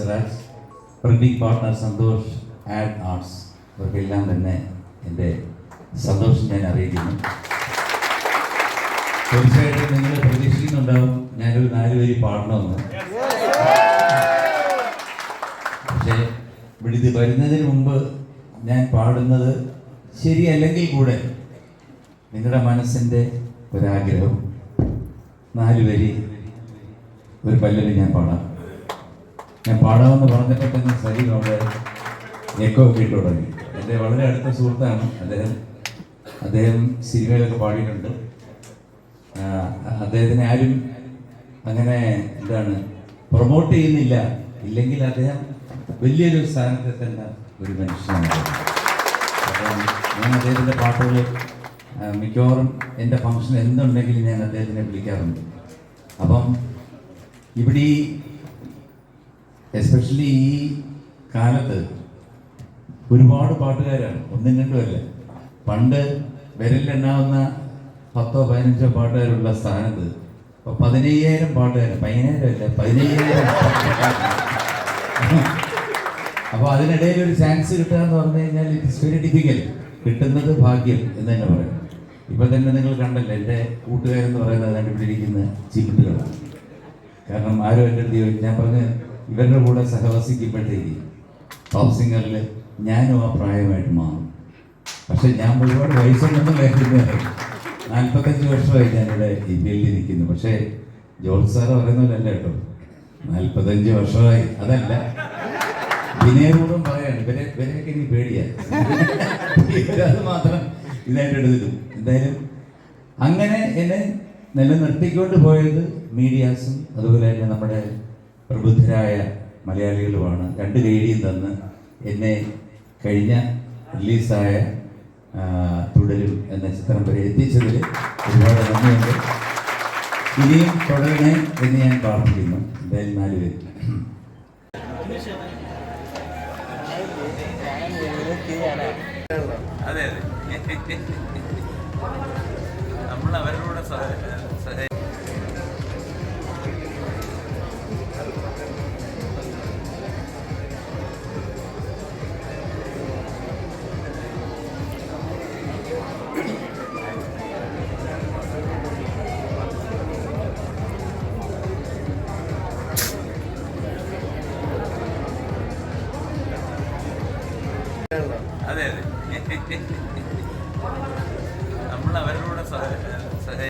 Siraj printing partner Santhosh ad arts ഇവർക്കെല്ലാം തന്നെ എന്റെ സന്തോഷം ഞാൻ അറിയിക്കുന്നു. തീർച്ചയായിട്ടും നിങ്ങൾ പ്രതീക്ഷിക്കുന്നുണ്ടാവും. ഞാനൊരു നാല് പേര് പാടണമെന്ന്. പക്ഷേ ഇവിടെ ഇത് വരുന്നതിന് മുമ്പ് ഞാൻ പാടുന്നത് ശരിയല്ലെങ്കിൽ കൂടെ നിങ്ങളുടെ മനസ്സിന്റെ ഒരാഗ്രഹം. നാല് വരി ഒരു പല്ലവി ഞാൻ പാടാം. ഞാൻ പാടാമെന്ന് പറഞ്ഞപ്പോൾ തന്നെ സരി അവിടെ എക്കോ ഇട്ട് തുടങ്ങി. എന്റെ വളരെ അടുത്ത സുഹൃത്താണ് അദ്ദേഹം. അദ്ദേഹം സിനിമയിലൊക്കെ പാടിയിട്ടുണ്ട്. അദ്ദേഹത്തിനെ ആരും അങ്ങനെ എന്താണ് പ്രൊമോട്ട് ചെയ്യുന്നില്ല. ഇല്ലെങ്കിൽ അദ്ദേഹം വലിയൊരു സ്ഥാനത്തെത്തേണ്ട ഒരു മനുഷ്യനാണ് ഞാൻ അദ്ദേഹത്തിന്റെ പാട്ടുകൾ മിക്കവാറും എന്റെ ഫംഗ്ഷൻ എന്തുണ്ടെങ്കിലും ഞാൻ അദ്ദേഹത്തിനെ വിളിക്കാറുണ്ട്. അപ്പം ഇവിടെ എസ്പെഷ്യലി ഈ കാലത്ത് ഒരുപാട് പാട്ടുകാരാണ്. ഒന്നും രണ്ടുമല്ല പണ്ട് വിരലിലെണ്ണാവുന്ന പത്തോ പതിനഞ്ചോ പാട്ടുകാരുള്ള സ്ഥാനത്ത് ഇപ്പൊ പതിനയ്യായിരം പാട്ടുകാരും പതിനായിരം അല്ല പതിനയ്യായിരം അപ്പോൾ അതിനിടയിൽ ഒരു ചാൻസ് കിട്ടുക എന്ന് പറഞ്ഞു കഴിഞ്ഞാൽ ഇറ്റ്സ് വെരി ഡിഫിക്കൽ കിട്ടുന്നത് ഭാഗ്യം എന്ന് തന്നെ പറയാം. ഇപ്പൊ തന്നെ നിങ്ങൾ കണ്ടല്ലോ എന്റെ കൂട്ടുകാരെന്ന് പറയുന്നത് കണ്ടുപിടിച്ചിരിക്കുന്ന ചിമിട്ടുകളാണ് കാരണം ആരും എന്റെ അടുത്ത് ഞാൻ പറഞ്ഞ് ഇവരുടെ കൂടെ സഹവസിക്കുമ്പോഴത്തേക്ക് ടോപ്പ് സിംഗറിൽ ഞാനും ആ പ്രായമായിട്ട് മാറും. പക്ഷെ ഞാൻ ഒരുപാട് വയസ്സുണ്ടെന്ന് കരുതുന്നത് നാൽപ്പത്തഞ്ച് വർഷമായി ഞാനിവിടെ ഫീൽഡിൽ നിൽക്കുന്നു. പക്ഷേ ജോർജ് സാറ് പറയുന്നതല്ല കേട്ടോ. നാൽപ്പത്തഞ്ച് വർഷമായി. അതല്ല. വിനയപൂർവം പറയാണ് ഇവരെ ഇവരെയൊക്കെ ഇനി പേടിയാ. ഇവരത് മാത്രം ഇതായിട്ട് എടുത്തിട്ടും. എന്തായാലും അങ്ങനെ എന്നെ നിലനിർത്തിക്കൊണ്ട് പോയത് മീഡിയാസും അതുപോലെ തന്നെ നമ്മുടെ പ്രബുദ്ധരായ മലയാളികളുമാണ്. രണ്ട് കൈയിലും തന്ന് എന്നെ കഴിഞ്ഞ റിലീസായ തുടരും എന്ന ചിത്രം വരെ എത്തിച്ചതിൽ ഒരുപാട് നന്ദിയുണ്ട്. ഇനിയും തുടരണേ എന്ന് ഞാൻ പ്രാർത്ഥിക്കുന്നു. എന്തായാലും നാല് പേര്. അതെ അതെ. നമ്മൾ അവരോട് കൂടെ അതെ അതെ. നമ്മൾ അവരുടെ കൂടെ സഹ- സഹ-